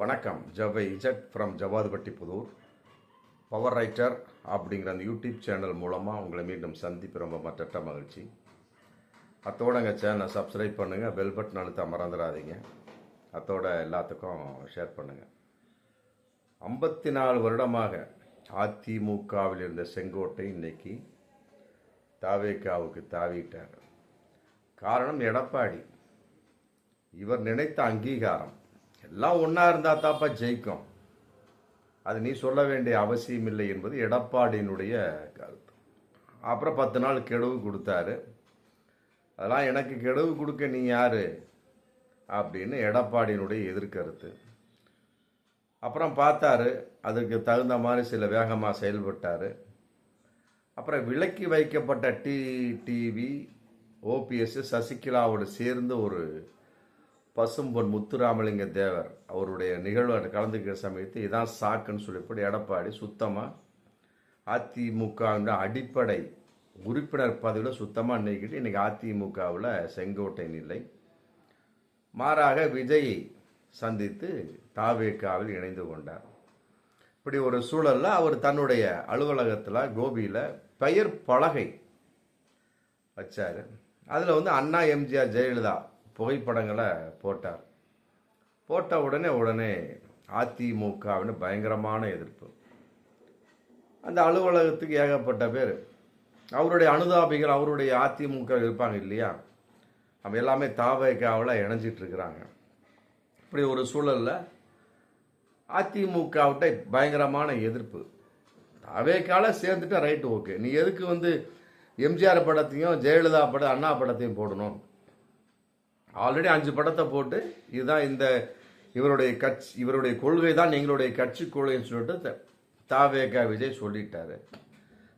வணக்கம். ஜவை Z from Javadhupatti Puthur. Power writer அப்படிங்கிற அந்த யூடியூப் சேனல் மூலமாக உங்களை மீண்டும் சந்திப்பு ரொம்ப மற்ற மகிழ்ச்சி. அத்தோட எங்கள் சேனலை சப்ஸ்கிரைப் பண்ணுங்கள் பெல் பட்டன் அழுத்த மறந்துடாதீங்க. அத்தோட எல்லாத்துக்கும் ஷேர் பண்ணுங்கள் ஐம்பத்தி நாலு வருடமாக அதிமுகவில் இருந்த செங்கோட்டை இன்னைக்கு தாவேக்காவுக்கு தாவிட்டார். காரணம் எடப்பாடி. இவர் நினைத்த அங்கீகாரம். எல்லாம் ஒன்றா இருந்தால் தாப்பா ஜெயிக்கும். அது நீ சொல்ல வேண்டிய அவசியம் இல்லை என்பது எடப்பாடியினுடைய கருத்து. அப்புறம் பத்து நாள் கெடுவு கொடுத்தாரு. அதெல்லாம் எனக்கு கெடுவு கொடுக்க நீ யார்? அப்படின்னு எடப்பாடியினுடைய எதிர்கருத்து. அப்புறம் பார்த்தாரு அதுக்கு தகுந்த மாதிரி சில வேகமாக செயல்பட்டார். அப்புறம் விலக்கி வைக்கப்பட்ட டி டிவி ஓபிஎஸ் சசிகலாவோடு சேர்ந்து ஒரு பசும்பொன் முத்துராமலிங்க தேவர் அவருடைய நிகழ்வு கலந்துக்கிற சமயத்து இதான் சாக்குன்னு சொல்லிப்படி எடப்பாடி சுத்தமாக அதிமுக அடிப்படை உறுப்பினர் பதவியில் சுத்தமாக நீக்கிட்டு இன்றைக்கி அதிமுகவில் செங்கோட்டை நிலை மாறாக விஜயை சந்தித்து தாவேக்காவில் இணைந்து கொண்டார். இப்படி ஒரு சூழலில் அவர் தன்னுடைய அலுவலகத்தில் கோபியில் பெயர் பலகை வச்சார். அதில் வந்து அண்ணா எம்ஜிஆர் ஜெயலலிதா புகைப்படங்களை போட்டார். போட்ட உடனே உடனே அதிமுகவின் பயங்கரமான எதிர்ப்பு. அந்த அலுவலகத்துக்கு ஏகப்பட்ட பேர். அவருடைய அனுதாபிகள் அவருடைய அதிமுக இருப்பாங்க இல்லையா? அவங்க எல்லாமே தாவேக்காவில் இணைஞ்சிட்ருக்கிறாங்க. இப்படி ஒரு சூழலில் அதிமுகவிட்ட பயங்கரமான எதிர்ப்பு. தாவேக்கால சேர்ந்துட்டா ரைட்டு ஓகே. நீ எதுக்கு வந்து எம்ஜிஆர் படத்தையும் ஜெயலலிதா படம் அண்ணா படத்தையும் போடணும்? ஆல்ரெடி அஞ்சு படத்தை போட்டு இதுதான் இந்த இவருடைய கட்சி இவருடைய கொள்கை தான் எங்களுடைய கட்சி கொள்கைன்னு சொல்லிட்டு த- தாவேகா விஜய் சொல்லிட்டாரு.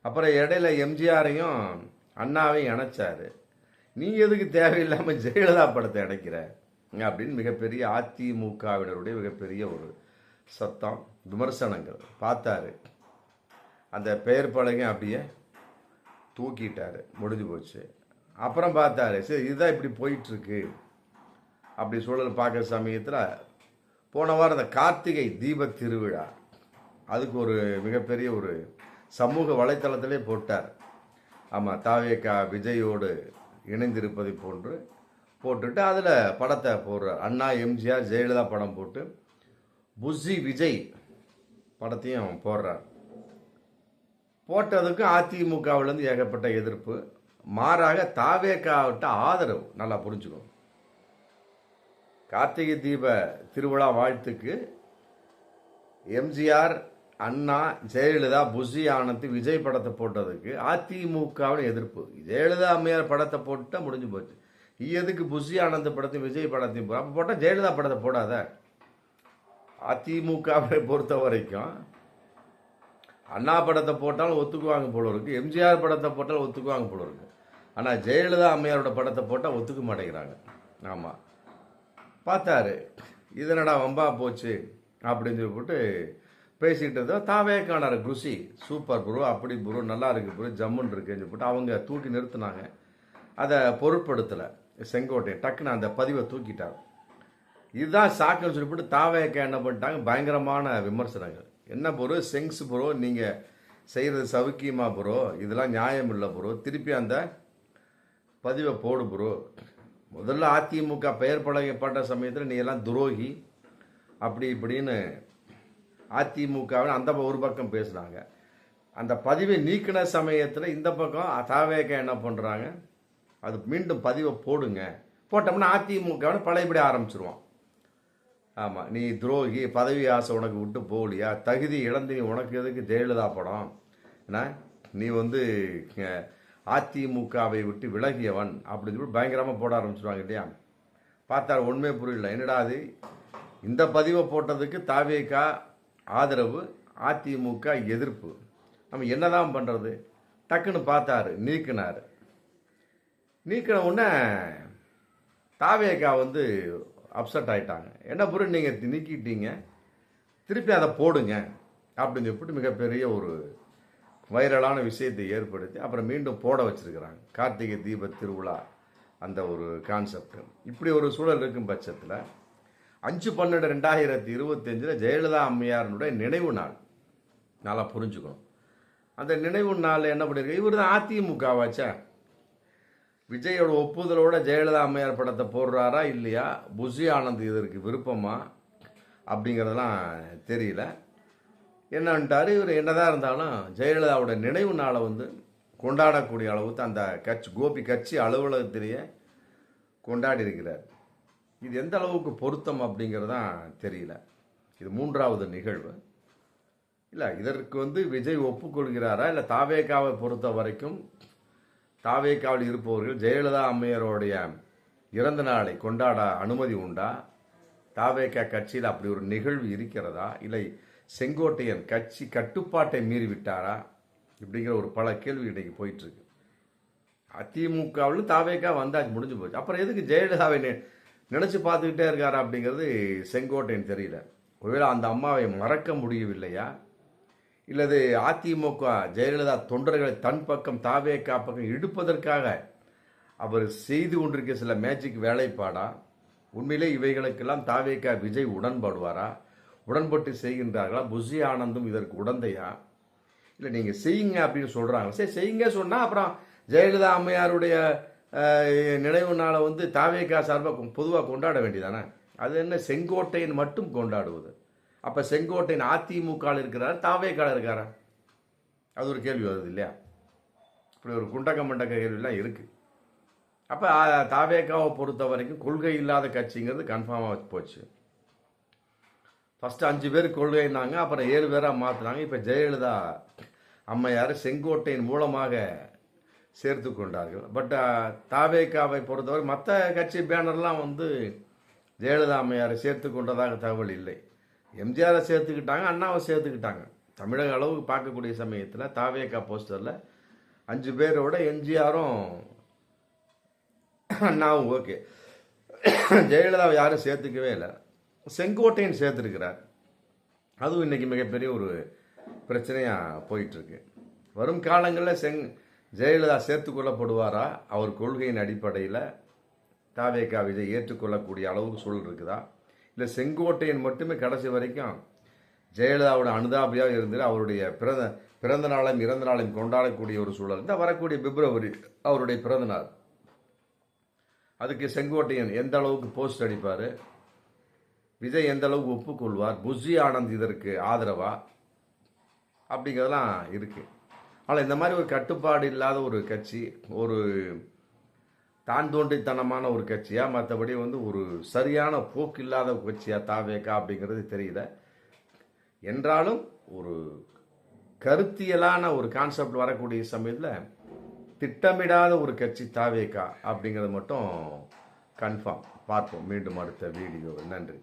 அப்புறம் இடையில எம்ஜிஆரையும் அண்ணாவையும் இணைச்சாரு. நீ எதுக்கு தேவையில்லாமல் ஜெயலலிதா படத்தை இணைக்கிற? அப்படின்னு மிகப்பெரிய அதிமுகவினருடைய மிகப்பெரிய ஒரு சத்தம் விமர்சனங்கள் பார்த்தாரு. அந்த பெயர் பலகை அப்படியே தூக்கிட்டாரு முடிஞ்சு போச்சு. அப்புறம் பார்த்தாரு சரி இதுதான் இப்படி போயிட்டுருக்கு அப்படி சூழல் பார்க்குற சமயத்தில் போன வாரம் இந்த கார்த்திகை தீப திருவிழா அதுக்கு ஒரு மிகப்பெரிய ஒரு சமூக வலைத்தளத்திலே போட்டார். ஆமாம் தாவேக்கா விஜயோடு இணைந்திருப்பதை போன்று போட்டுட்டு அதில் படத்தை போடுறார். அண்ணா எம்ஜிஆர் ஜெயலலிதா படம் போட்டு புஸ்ஸி விஜய் படத்தையும் போடுறார். போட்டதுக்கு அதிமுகவிலேருந்து ஏகப்பட்ட எதிர்ப்பு. மாறாக தாவேக்காவிட்ட ஆதரவு நல்லா புரிஞ்சுக்கணும் கார்த்திகை தீப திருவிழா வாழ்த்துக்கு எம்ஜிஆர் அண்ணா ஜெயலலிதா புஷி ஆனந்த் விஜய் படத்தை போட்டதுக்கு அதிமுகவின் எதிர்ப்பு. ஜெயலலிதா அம்மையார் படத்தை போட்டால் முடிஞ்சு போச்சு. எதுக்கு புஷி ஆனந்த் படத்தையும் விஜய் படத்தையும் போ அப்போ போட்டால் ஜெயலலிதா படத்தை போடாத. அதிமுகவை பொறுத்த வரைக்கும் அண்ணா படத்தை போட்டாலும் ஒத்துக்குவாங்க போல இருக்கு. எம்ஜிஆர் படத்தை போட்டாலும் ஒத்துக்குவாங்க போல இருக்கு. ஆனால் ஜெயலலிதா அம்மையாரோட படத்தை போட்டால் ஒத்துக்க மாட்டேங்கிறாங்க. ஆமாம் பார்த்தாரு. இதனடா வம்பா போச்சு அப்படின்னு சொல்லிவிட்டு பேசிக்கிட்டு இருந்தோம். தாவே காணார் குருசி சூப்பர் ப்ரோ அப்படி ப்ரோ நல்லா இருக்கு ப்ரோ ஜம்முன்னு இருக்குன்னு சொல்லிட்டு அவங்க தூக்கி நிறுத்தினாங்க. அதை பொருட்படுத்தலை செங்கோட்டை டக்குன்னு அந்த பதிவை தூக்கிட்டார். இதுதான் சாக்குன்னு சொல்லிவிட்டு தாவேக்கா என்ன பண்ணிட்டாங்க? பயங்கரமான விமர்சனங்கள். என்ன ப்ரோ செங்ஸ் ப்ரோ நீங்கள் செய்கிறது சவுக்கியமா ப்ரோ? இதெல்லாம் நியாயம் இல்லை ப்ரோ. திருப்பி அந்த பதிவை போடு ப்ரோ. முதல்ல அதிமுக பெயர் பழகப்பட்ட சமயத்தில் நீ எல்லாம் துரோகி அப்படி இப்படின்னு அதிமுகவில் அந்த ஒரு பக்கம் பேசுனாங்க அந்த பதிவை நீக்கின சமயத்தில் இந்த பக்கம் தாவேக என்ன பண்ணுறாங்க அது மீண்டும் பதிவை போடுங்க. போட்டோம்னா அதிமுகவில் பழையபடி ஆரம்பிச்சிருவோம் ஆமாம் நீ துரோகி பதவி ஆசை உனக்கு விட்டு போகலையா? தகுதி இழந்து நீ உனக்கு எதுக்கு ஜெயலலிதா படம்? என்ன? நீ வந்து அதிமுகவை விட்டு விலகியவன் அப்படின்னு சொல்லி பயங்கரமாக போட ஆரம்பிச்சிருவாங்க இல்லையா? பார்த்தா ஒன்றுமே புரியல. என்னடா அது? இந்த பதிவை போட்டதுக்கு தாவேக்கா ஆதரவு அதிமுக எதிர்ப்பு. நம்ம என்னதான் பண்ணுறது டக்குன்னு பார்த்தாரு நீக்கினார். நீக்கின உடனே தாவேக்கா வந்து அப்செட் ஆகிட்டாங்க என்ன பொருள் நீங்கள் நீக்கிட்டீங்க. திருப்பி அதை போடுங்க அப்படின்னு சொல்லிட்டு மிகப்பெரிய ஒரு வைரலான விஷயத்தை ஏற்படுத்தி அப்புறம் மீண்டும் போட வச்சிருக்கிறாங்க. கார்த்திகை தீப திருவிழா அந்த ஒரு கான்செப்ட் இப்படி ஒரு சூழல் இருக்கும் பட்சத்தில் அஞ்சு பன்னெண்டு ரெண்டாயிரத்தி இருபத்தஞ்சில் ஜெயலலிதா அம்மையாரனுடைய நினைவு நாள். நல்லா புரிஞ்சுக்கணும். அந்த நினைவு நாளில் என்ன பண்ணியிருக்க இவர் தான் அதிமுகவாச்சா? விஜயோட ஒப்புதலோட ஜெயலலிதா அம்மையார் படத்தை போடுறாரா இல்லையா? புஷி ஆனந்த் இதற்கு விருப்பமா? அப்படிங்கிறதெல்லாம் தெரியல. என்னன்ட்டார் இவர் என்னதான் இருந்தாலும் ஜெயலலிதாவோட நினைவு நாளை வந்து கொண்டாடக்கூடிய அளவுக்கு அந்த கட்சி கோபி கட்சி அலுவலகத்திலேயே கொண்டாடி இருக்கிறார் இது எந்த அளவுக்கு பொருத்தம் அப்படிங்கிறதான் தெரியல. இது மூன்றாவது நிகழ்வு. இல்லை இதற்கு வந்து விஜய் ஒப்புக்கொள்கிறாரா? இல்லை தாவேகாவை பொறுத்த வரைக்கும் தாவேகாவில் இருப்பவர்கள் ஜெயலலிதா அம்மையாரோடைய இறந்த நாளை கொண்டாட அனுமதி உண்டா? தாவேக்கா கட்சியில் அப்படி ஒரு நிகழ்வு இருக்கிறதா? இல்லை செங்கோட்டையன் கட்சி கட்டுப்பாட்டை மீறிவிட்டாரா இப்படிங்கிற ஒரு பல கேள்வி இன்னைக்கு போயிட்டு இருக்கு அதிமுகவில் தாவேக்கா வந்தாச்சு முடிஞ்சு போச்சு. அப்புறம் எதுக்கு ஜெயலலிதாவை நினச்சி நினைச்சு பார்த்துக்கிட்டே இருக்காரா அப்படிங்கிறது செங்கோட்டையன் தெரியல. ஒருவேளை அந்த அம்மாவை மறக்க முடியவில்லையா? இல்லது அதிமுக ஜெயலலிதா தொண்டர்களை தன் பக்கம் தாவேக்கா பக்கம் இழுப்பதற்காக அவர் செய்து கொண்டிருக்க சில மேஜிக் வேலைப்பாடா? உண்மையிலே இவைகளுக்கெல்லாம் தாவேக்கா விஜய் உடன்பாடுவாரா? உடன்பட்டு செய்கின்றார்களா? புஷி ஆனந்தும் இதற்கு உடந்தையா? இல்லை நீங்கள் செய்யுங்க அப்படின்னு சொல்கிறாங்க சரி செய்யுங்க சொன்னால் அப்புறம் ஜெயலலிதா அம்மையாருடைய நினைவு நாளை வந்து தாவேக்கா சார்பாக பொதுவாக கொண்டாட வேண்டியதானே? அது என்ன செங்கோட்டையன் மட்டும் கொண்டாடுவது? அப்போ செங்கோட்டையன் அதிமுகவில் இருக்கிறாரா? தாவேக்கால் இருக்காரா? அது ஒரு கேள்வி வருது இல்லையா? இப்படி ஒரு குண்டக்க மண்டக்க கேள்விலாம் இருக்குது அப்போ தாவேக்காவை பொறுத்த வரைக்கும் கொள்கை இல்லாத கட்சிங்கிறது கன்ஃபார்மாக போச்சு. ஃபஸ்ட்டு அஞ்சு பேர் கொள்கைனாங்க அப்புறம் ஏழு பேராக மாற்றினாங்க இப்போ ஜெயலலிதா அம்மையார் செங்கோட்டையின் மூலமாக சேர்த்து கொண்டார்கள். பட் தாவேக்காவை பொறுத்தவரை மற்ற கட்சி பேனர்லாம் வந்து ஜெயலலிதா அம்மையாரை சேர்த்து கொண்டதாக தகவல் இல்லை. எம்ஜிஆரை சேர்த்துக்கிட்டாங்க அண்ணாவை சேர்த்துக்கிட்டாங்க. தமிழக அளவுக்கு பார்க்கக்கூடிய சமயத்தில் தாவேக்கா போஸ்டரில் அஞ்சு பேரோட எம்ஜிஆரும் அண்ணாவும் ஓகே ஜெயலலிதாவை யாரும் சேர்த்துக்கவே இல்லை. செங்கோட்டையன் சேர்த்துருக்கிறார் அதுவும் இன்னைக்கு மிகப்பெரிய ஒரு பிரச்சனையாக போயிட்டுருக்கு. வரும் காலங்களில் செங் ஜெயலலிதா சேர்த்து கொள்ளப்படுவாரா? அவர் கொள்கையின் அடிப்படையில் தாவேகா விஜய் ஏற்றுக்கொள்ளக்கூடிய அளவுக்கு சூழல் இருக்குதா? இல்லை செங்கோட்டையன் மட்டுமே கடைசி வரைக்கும் ஜெயலலிதாவோட அனுதாபியாக இருந்து அவருடைய பிறந்த பிறந்த நாளையும் இறந்த நாளையும் கொண்டாடக்கூடிய ஒரு சூழல் தான் வரக்கூடிய பிப்ரவரி அவருடைய பிறந்தநாள் அதுக்கு செங்கோட்டையன் எந்த அளவுக்கு போஸ்ட் அடிப்பார்? விஜய் எந்த அளவுக்கு ஒப்புக்கொள்வார்? புஷி ஆனந்த் இதற்கு ஆதரவா? அப்படிங்கிறதெல்லாம் இருக்குது ஆனால் இந்த மாதிரி ஒரு கட்டுப்பாடு இல்லாத ஒரு கட்சி ஒரு தான் தோன்றித்தனமான ஒரு கட்சியாக மற்றபடி வந்து ஒரு சரியான போக்கு இல்லாத கட்சியாக கட்சியா தாவேக்கா அப்படிங்கிறது தெரியல. என்றாலும் ஒரு கருத்தியலான ஒரு கான்செப்ட் வரக்கூடிய சமயத்தில் திட்டமிடாத ஒரு கட்சி தாவேக்கா அப்படிங்கிறது மட்டும் கன்ஃபார்ம் பார்ப்போம். மீண்டும் அடுத்த வீடியோ நன்றி.